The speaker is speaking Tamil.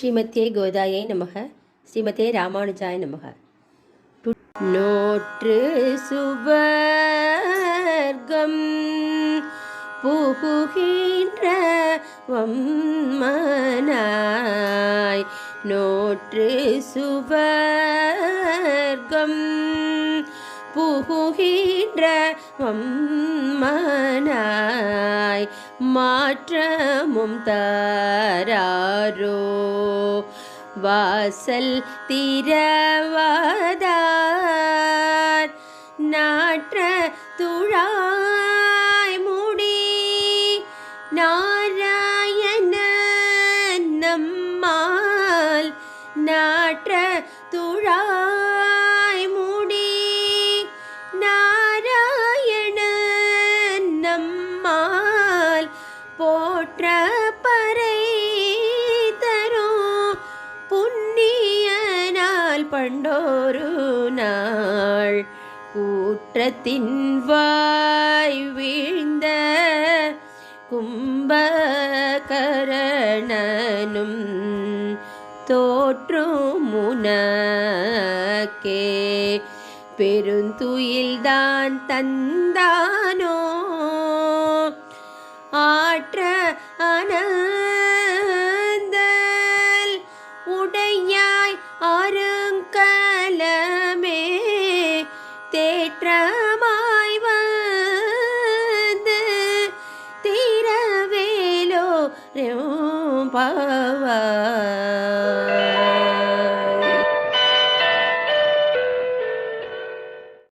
ஸ்ரீமத்தியே கோதாயை நமக ஸ்ரீமதே ராமானுஜாய நமக. நோற்று சுவர்க்கம் புகுகின்ற வம்மனாய். நோற்று சுவர்க்கம் புகுகின்ற வம்மனாய் மாற்றமும் தாரோ வாசல் திரவாதார் நாற்ற துழாய் முடி நாராயண நம்மால் நாற்ற துழாய் போற்ற பறை தரும் புண்ணியனால் பண்டோரு நாள். கூற்றத்தின் வாய் வீழ்ந்த கும்பகரணனும் தோற்றும் முனக்கே பெருந்துயில்தான் தந்தானோ? ஆற்ற தேற்றமாய் வந்து தீரவேலோ பவாய்